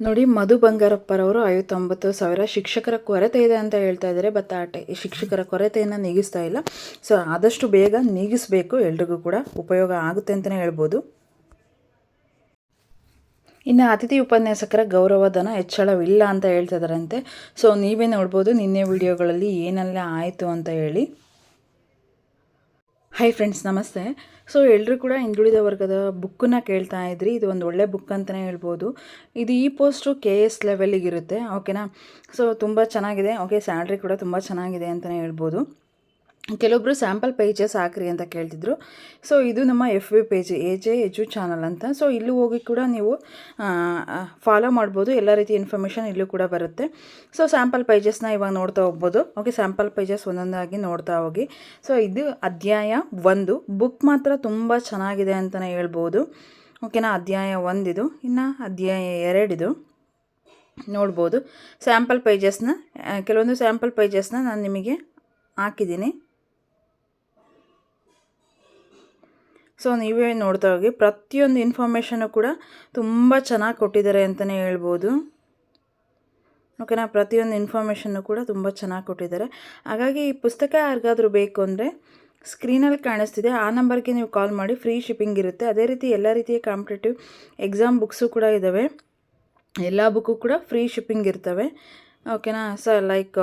ನೋಡಿ, ಮಧು ಬಂಗಾರಪ್ಪರವರು ಐವತ್ತೊಂಬತ್ತು ಸಾವಿರ ಶಿಕ್ಷಕರ ಕೊರತೆ ಇದೆ ಅಂತ ಹೇಳ್ತಾ ಇದ್ದಾರೆ, ಬಟ್ ಆ ಶಿಕ್ಷಕರ ಕೊರತೆಯನ್ನು ನೀಗಿಸ್ತಾ ಇಲ್ಲ. ಸೊ, ಆದಷ್ಟು ಬೇಗ ನೀಗಿಸಬೇಕು, ಎಲ್ರಿಗೂ ಕೂಡ ಉಪಯೋಗ ಆಗುತ್ತೆ ಅಂತಲೇ ಹೇಳ್ಬೋದು. ಇನ್ನು ಅತಿಥಿ ಉಪನ್ಯಾಸಕರ ಗೌರವಧನ ಹೆಚ್ಚಳವಿಲ್ಲ ಅಂತ ಹೇಳ್ತಾ ಇದ್ದಾರಂತೆ. ಸೊ, ನೀವೇ ನೋಡ್ಬೋದು, ನಿನ್ನೆ ವಿಡಿಯೋಗಳಲ್ಲಿ ಏನೆಲ್ಲ ಆಯಿತು ಅಂತ ಹೇಳಿ. ಹಾಯ್ ಫ್ರೆಂಡ್ಸ್ ನಮಸ್ತೆ. ಸೊ ಎಲ್ಲರೂ ಕೂಡ ಹಿಂದುಳಿದ ವರ್ಗದ ಬುಕ್ಕನ್ನ ಕೇಳ್ತಾ ಇದ್ರಿ. ಇದು ಒಂದು ಒಳ್ಳೆ ಬುಕ್ ಅಂತಲೇ ಹೇಳ್ಬೋದು. ಇದು ಈ ಪೋಸ್ಟು ಕೆ ಎಸ್ ಲೆವೆಲಿಗಿರುತ್ತೆ ಓಕೆನಾ ಸೊ ತುಂಬ ಚೆನ್ನಾಗಿದೆ. ಓಕೆ ಸ್ಯಾಲ್ರಿ ಕೂಡ ತುಂಬ ಚೆನ್ನಾಗಿದೆ ಅಂತಲೇ ಹೇಳ್ಬೋದು. ಕೆಲವೊಬ್ಬರು ಸ್ಯಾಂಪಲ್ ಪೇಜಸ್ ಹಾಕ್ರಿ ಅಂತ ಕೇಳ್ತಿದ್ರು. ಸೊ ಇದು ನಮ್ಮ F B page A J edu channel ಅಂತ. ಸೊ ಇಲ್ಲೂ ಹೋಗಿ ಕೂಡ ನೀವು ಫಾಲೋ ಮಾಡ್ಬೋದು. ಎಲ್ಲ ರೀತಿ ಇನ್ಫಾರ್ಮೇಷನ್ ಇಲ್ಲೂ ಕೂಡ ಬರುತ್ತೆ. ಸೊ ಸ್ಯಾಂಪಲ್ ಪೇಜಸ್ನ ಇವಾಗ ನೋಡ್ತಾ ಹೋಗ್ಬೋದು. ಓಕೆ ಸ್ಯಾಂಪಲ್ ಪೇಜಸ್ ಒಂದೊಂದಾಗಿ ನೋಡ್ತಾ ಹೋಗಿ. ಸೊ ಇದು ಅಧ್ಯಾಯ ಒಂದು. ಬುಕ್ ಮಾತ್ರ ತುಂಬ ಚೆನ್ನಾಗಿದೆ ಅಂತಲೇ ಹೇಳ್ಬೋದು. ಓಕೆನಾ ಅಧ್ಯಾಯ ಒಂದಿದು ಇನ್ನು ಅಧ್ಯಾಯ ಎರಡಿದು ನೋಡ್ಬೋದು. ಸ್ಯಾಂಪಲ್ ಪೇಜಸ್ನ ಕೆಲವೊಂದು ಸ್ಯಾಂಪಲ್ ಪೇಜಸ್ನ ನಾನು ನಿಮಗೆ ಹಾಕಿದ್ದೀನಿ. ಸೊ ನೀವೇ ನೋಡ್ತಾ ಹೋಗಿ, ಪ್ರತಿಯೊಂದು ಇನ್ಫಾರ್ಮೇಷನು ಕೂಡ ತುಂಬ ಚೆನ್ನಾಗಿ ಕೊಟ್ಟಿದ್ದಾರೆ ಅಂತಲೇ ಹೇಳ್ಬೋದು. ಓಕೆನಾ? ಪ್ರತಿಯೊಂದು ಇನ್ಫಾರ್ಮೇಷನ್ನು ಕೂಡ ತುಂಬ ಚೆನ್ನಾಗಿ ಕೊಟ್ಟಿದ್ದಾರೆ. ಹಾಗಾಗಿ ಈ ಪುಸ್ತಕ ಯಾರಿಗಾದರೂ ಬೇಕು ಅಂದರೆ ಸ್ಕ್ರೀನಲ್ಲಿ ಕಾಣಿಸ್ತಿದೆ. ಆ ನಂಬರ್ಗೆ ನೀವು ಕಾಲ್ ಮಾಡಿ ಫ್ರೀ ಶಿಪ್ಪಿಂಗ್ ಇರುತ್ತೆ. ಅದೇ ರೀತಿ ಎಲ್ಲ ರೀತಿಯ ಕಾಂಪಿಟೇಟಿವ್ ಎಕ್ಸಾಮ್ ಬುಕ್ಸು ಕೂಡ ಇದ್ದಾವೆ ಎಲ್ಲ ಬುಕ್ಕು ಕೂಡ ಫ್ರೀ ಶಿಪ್ಪಿಂಗ್ ಇರ್ತವೆ. ಓಕೆನಾ? Sir like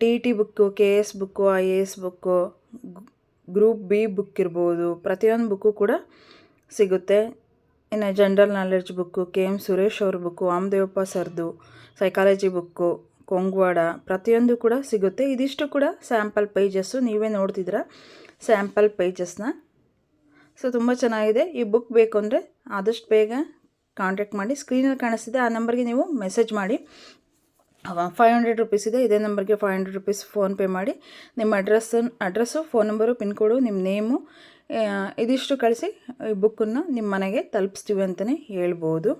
T E T book K S book I A S book group B book ಇರ್ಬೋದು. ಪ್ರತಿಯೊಂದು ಬುಕ್ಕು ಕೂಡ ಸಿಗುತ್ತೆ. ಇನ್ನು general knowledge book K M Suresh ಅವ್ರ ಬುಕ್ಕು ವಾಮದೇವಪ್ಪ ಸರ್ದು ಸೈಕಾಲಜಿ ಬುಕ್ಕು ಕೊಂಗ್ವಾಡ ಪ್ರತಿಯೊಂದು ಕೂಡ ಸಿಗುತ್ತೆ. ಇದಿಷ್ಟು ಕೂಡ ಸ್ಯಾಂಪಲ್ ಪೇಜಸ್ಸು ನೀವೇ ನೋಡ್ತಿದ್ರ ಸ್ಯಾಂಪಲ್ ಪೇಜಸ್ನ ಸೊ ತುಂಬ ಚೆನ್ನಾಗಿದೆ. ಈ ಬುಕ್ ಬೇಕು ಅಂದರೆ ಆದಷ್ಟು ಬೇಗ ಕಾಂಟ್ಯಾಕ್ಟ್ ಮಾಡಿ. ಸ್ಕ್ರೀನಲ್ಲಿ ಕಾಣಿಸ್ತಿದೆ. ಆ ನಂಬರ್ಗೆ ನೀವು ಮೆಸೇಜ್ ಮಾಡಿ. ಫೈವ್ ಹಂಡ್ರೆಡ್ ರುಪೀಸ್ ಇದೆ. ಇದೇ ನಂಬರ್ಗೆ ಫೈವ್ ಹಂಡ್ರೆಡ್ ರುಪೀಸ್ ಫೋನ್ಪೇ ಮಾಡಿ ನಿಮ್ಮ address address phone number pin code ನಿಮ್ಮ ನೇಮು ಇದಿಷ್ಟು ಕಳಿಸಿ ಈ ಬುಕ್ಕನ್ನು ನಿಮ್ಮ ಮನೆಗೆ ತಲುಪಿಸ್ತೀವಿ ಅಂತಲೇ ಹೇಳ್ಬೋದು.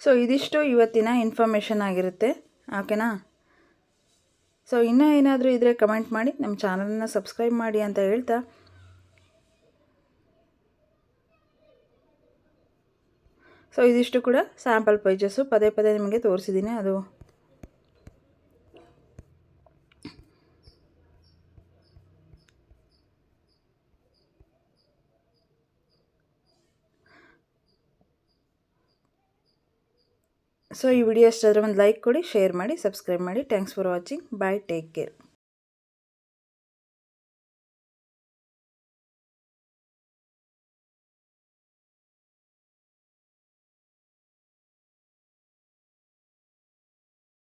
ಸೊ ಇದಿಷ್ಟು ಇವತ್ತಿನ ಇನ್ಫಾರ್ಮೇಷನ್ ಆಗಿರುತ್ತೆ. ಓಕೆನಾ ಸೊ ಇನ್ನೂ ಏನಾದರೂ ಇದ್ದರೆ ಕಮೆಂಟ್ ಮಾಡಿ ನಮ್ಮ ಚಾನಲನ್ನು ಸಬ್ಸ್ಕ್ರೈಬ್ ಮಾಡಿ ಅಂತ ಹೇಳ್ತಾ. ಸೊ ಇದಿಷ್ಟು ಕೂಡ ಸ್ಯಾಂಪಲ್ ಪೇಜಸ್ಸು ಪದೇ ಪದೇ ನಿಮಗೆ ತೋರಿಸಿದ್ದೀನಿ ಅದು ಸೊ ಈ ವಿಡಿಯೋ ಇಷ್ಟ ಆದರೆ ಒಂದು ಲೈಕ್ ಕೊಡಿ ಶೇರ್ ಮಾಡಿ ಸಬ್ಸ್ಕ್ರೈಬ್ ಮಾಡಿ. Thanks for watching bye take care